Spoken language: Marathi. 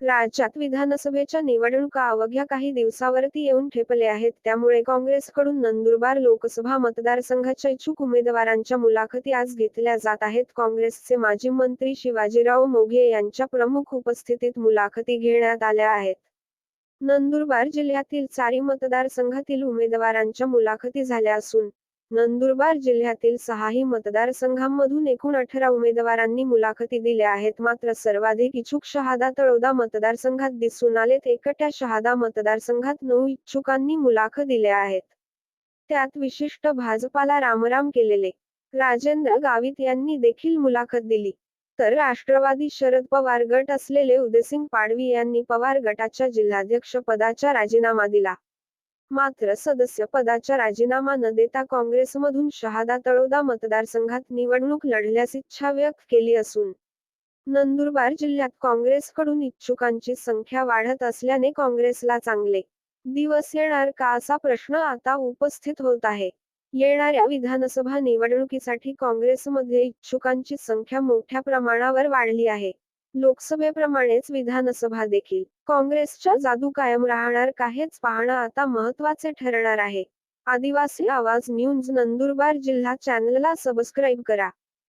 राज्यात विधानसभेच्या निवडणुका अवघ्या काही दिवसावरती येऊन ठेपले आहेत. त्यामुळे काँग्रेसकडून नंदुरबार लोकसभा मतदारसंघाच्या इच्छुक उमेदवारांच्या मुलाखती आज घेतल्या जात आहेत. काँग्रेसचे माजी मंत्री शिवाजीराव मोघे यांच्या प्रमुख उपस्थितीत मुलाखती घेण्यात आल्या आहेत. नंदुरबार जिल्ह्यातील चारी मतदारसंघातील उमेदवारांच्या मुलाखती झाल्या असून नंदुरबार जिल्ह्यातील सहाही मतदारसंघांमधून एकूण अठरा उमेदवारांनी मुलाखती दिल्या आहेत. मात्र सर्वाधिक इच्छुक शहादा तळोदा मतदारसंघात दिसून आलेत. एकट्या शहादा मतदारसंघात नऊ इच्छुकांनी मुलाखत दिल्या आहेत. त्यात विशिष्ट भाजपाला रामराम केलेले राजेंद्र गावित यांनी देखील मुलाखत दिली. तर राष्ट्रवादी शरद पवार गट असलेले उदयसिंग पाडवी यांनी पवार गटाच्या जिल्हाध्यक्ष पदाचा राजीनामा दिला. मात्र सदस्य पदाचा राजीनामा न देता काँग्रेसमधून शहादा तळोदा मतदारसंघात निवडणूक लढल्यास इच्छा व्यक्त केली असून नंदुरबार जिल्ह्यात काँग्रेसकडून इच्छुकांची संख्या वाढत असल्याने काँग्रेसला चांगले दिवस येणार का असा प्रश्न आता उपस्थित होत आहे. येणाऱ्या विधानसभा निवडणुकीसाठी काँग्रेसमध्ये इच्छुकांची संख्या मोठ्या प्रमाणावर वाढली आहे. लोकसभेप्रमाणेच विधानसभा देखील. काँग्रेसच्या जादू कायम राहणार का हेच पाहणं आता महत्त्वाचे ठरणार आहे. आदिवासी आवाज न्यूज नंदुरबार जिल्हा चॅनलला सबस्क्राईब करा.